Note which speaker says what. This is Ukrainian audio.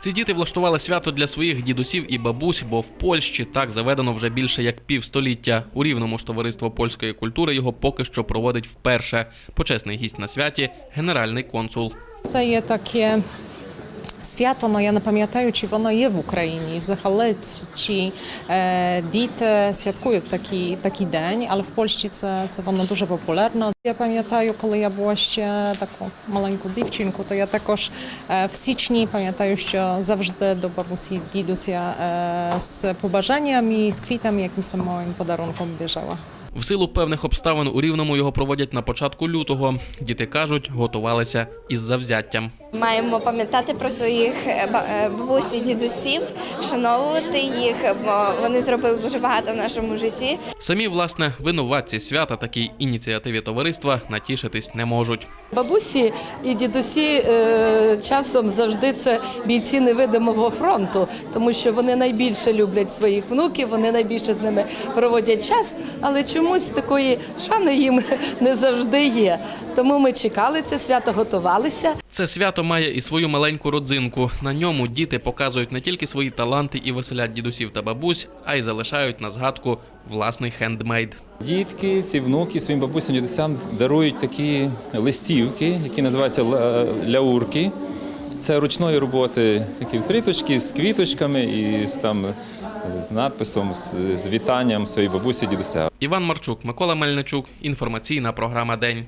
Speaker 1: Ці діти влаштували свято для своїх дідусів і бабусь, бо в Польщі так заведено вже більше як півстоліття. У рівному ж товариство польської культури його поки що проводить вперше. Почесний гість на святі генеральний консул.
Speaker 2: Це є таке свято, ну я не пам'ятаю, чи воно є в Україні. Взагалі, чи е, діти святкують такий, такий день, але в Польщі це, це воно дуже популярно. Я пам'ятаю, коли я була ще таку маленьку дівчинку, то я також е, в січні пам'ятаю, що завжди до бабусі дідуся е, з побажаннями, з квітами, якимось там моїм подарунком біжала.
Speaker 1: В силу певних обставин у рівному його проводять на початку лютого. Діти кажуть, готувалися із завзяттям.
Speaker 3: Маємо пам'ятати про своїх е, е, бабусь і дідусів, вшановувати їх, бо вони зробили дуже багато в нашому житті.
Speaker 1: Самі, власне, винуватці свята такій ініціативі товариства натішитись не можуть.
Speaker 4: Бабусі і дідусі е, часом завжди це бійці невидимого фронту, тому що вони найбільше люблять своїх внуків, вони найбільше з ними проводять час, але чомусь такої шани їм не завжди є. Тому ми чекали це свято, готувалися.
Speaker 1: Це свято має і свою маленьку родзинку. На ньому діти показують не тільки свої таланти і веселять дідусів та бабусь, а й залишають на згадку власний хендмейд.
Speaker 5: Дітки, ці внуки своїм бабусям дідусям дарують такі листівки, які називаються ляурки. Це ручної роботи такі криточки з квіточками і з там з надписом, з, з вітанням своєї бабусі дідуся.
Speaker 1: Іван Марчук, Микола Мельничук. Інформаційна програма День.